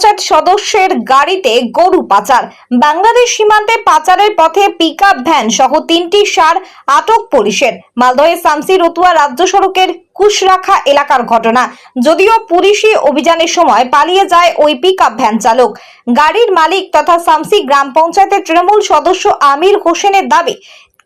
পঞ্চায়েত সদস্যের গাড়িতে গরু পাচার। বাংলাদেশ সীমান্তে পাচারের পথে পিকআপ ভ্যান সহ তিনটি সার আটক পুলিশের। মালদহের শামসি রতুয়া রাজ্য সড়কের কুশরাখা এলাকার ঘটনা। যদিও পুলিশি অভিযানের সময় পালিয়ে যায় ওই পিকআপ ভ্যান চালক। গাড়ির মালিক তথা সামসি গ্রাম পঞ্চায়েতের তৃণমূল সদস্য আমির হোসেনের দাবি,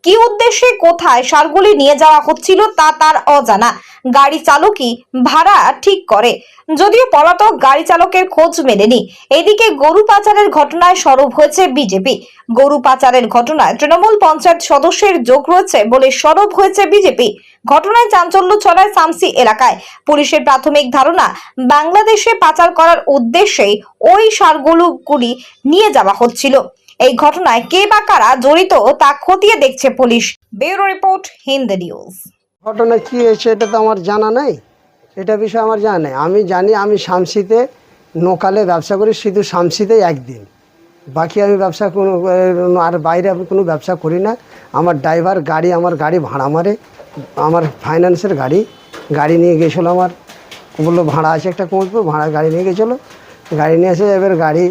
কি উদ্দেশ্যে কোথায় সারগুলি নিয়ে যাওয়া হচ্ছিল তা তার অজানা। গাড়ি চালকই ভাড়া ঠিক করে। যদিও পলাতক গাড়ি চালকের খোঁজ মেলেনি। এদিকে গরু পাচারের ঘটনায় সরব হয়েছে বিজেপি। গরু পাচারের ঘটনায় তৃণমূল পঞ্চায়েত সদস্যের যোগ রয়েছে বলে সরব হয়েছে বিজেপি। ঘটনায় চাঞ্চল্য ছড়ায় সামসি এলাকায়। পুলিশের প্রাথমিক ধারণা, বাংলাদেশে পাচার করার উদ্দেশ্যেই ওই সারগুলোগুলি নিয়ে যাওয়া হচ্ছিল। এই ঘটনায় কে বা কারা জড়িত তা খতিয়ে দেখছে police. Bureau report, Hind news. ঘটনা কী হয়েছে এটা তো আমার জানা নাই। এটা বিষয়ে আমার জানা নেই। আমি জানি আমি শামসিতে নোকালে ব্যবসা করি, শুধু শামসিতেই একদিন। বাকি আমি ব্যবসা কোনো, আর বাইরে আমি কোনো ব্যবসা করি না। আমার ড্রাইভার গাড়ি, আমার গাড়ি ভাড়া মারে। আমার ফাইন্যান্সের গাড়ি গাড়ি নিয়ে গেছিল আমার। বলল, ভাড়া আছে একটা কুমোরপুর ভাড়া গাড়ি নিয়ে গেছিল। গাড়ি নিয়ে এসে এবার গাড়ি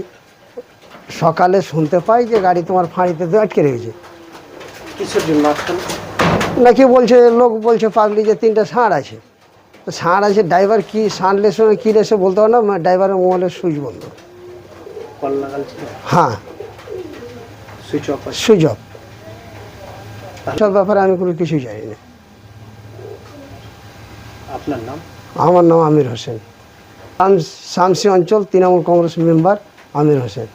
সকালে শুনতে পাই যে গাড়ি তোমার ফাঁড়িতে তো আটকে রেখেছে জন্য আটকানো নাকি বলছে লোক বলছে পাগলি যে তিনটা ষাঁড় আছে। তো ষাঁড় আছে ড্রাইভার কি ষাঁড় লেসে কী লেসে বলতে পারো না? ড্রাইভারের মোবাইলের সুইচ বন্ধ। কল লাগাল ছিল হ্যাঁ। Switch off switch off. সব ব্যাপারে আমি কোনো কিছু জানি না। আপনার নাম? আমার নাম আমির হোসেন। শামসি অঞ্চল তৃণমূল কংগ্রেস মেম্বার আমির হোসেন।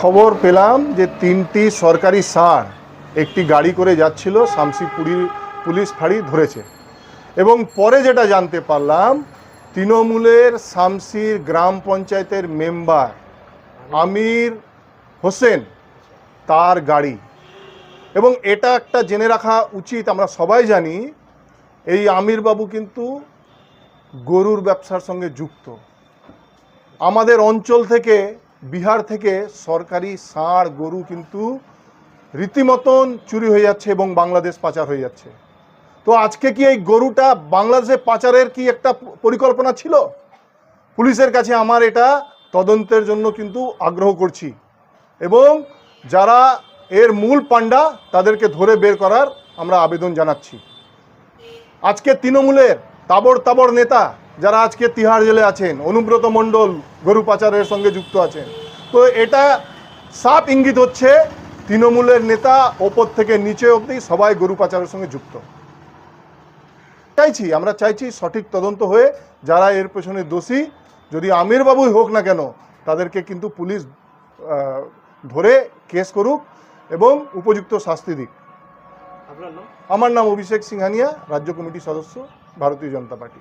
খবর পেলাম যে তিনটি সরকারি সার একটি গাড়ি করে যাচ্ছিল শামসিপুরি পুলিশ ফাঁড়ি ধরেছে। এবং পরে যেটা জানতে পারলাম, তৃণমূলের শামসির গ্রাম পঞ্চায়েতের মেম্বার আমির হোসেন তার গাড়ি। এবং এটা একটা জেনে রাখা উচিত, আমরা সবাই জানি, এই আমির বাবু কিন্তু গরুর ব্যবসার সঙ্গে যুক্ত। আমাদের অঞ্চল থেকে, বিহার থেকে সরকারি ষাঁড় গরু কিন্তু রীতিমতন চুরি হয়ে যাচ্ছে এবং বাংলাদেশ পাচার হয়ে যাচ্ছে। তো আজকে কি এই গরুটা বাংলাদেশে পাচারের কি একটা পরিকল্পনা ছিল? পুলিশের কাছে আমার এটা তদন্তের জন্য কিন্তু আগ্রহ করছি। এবং যারা এর মূল পাণ্ডা, তাদেরকে ধরে বের করার আমরা আবেদন জানাচ্ছি। আজকে তৃণমূলের তাবড় তাবড় নেতা যারা আজকে তিহার জেলে আছেন, অনুব্রত মণ্ডল গরু পাচারের সঙ্গে যুক্ত আছেন, তো এটা সাপ ইঙ্গিত হচ্ছে তৃণমূলের নেতা ওপর থেকে নিচে অবধি সবাই গরু পাচারের সঙ্গে যুক্ত। চাইছি আমরা চাইছি সঠিক তদন্ত হয়ে যারা এর পেছনে দোষী যদি আমির বাবুই হোক না কেন তাদেরকে কিন্তু পুলিশ ধরে কেস করুক এবং উপযুক্ত শাস্তি দিক। আমার নাম অভিষেক সিংহানিয়া রাজ্য কমিটির সদস্য ভারতীয় জনতা পার্টি।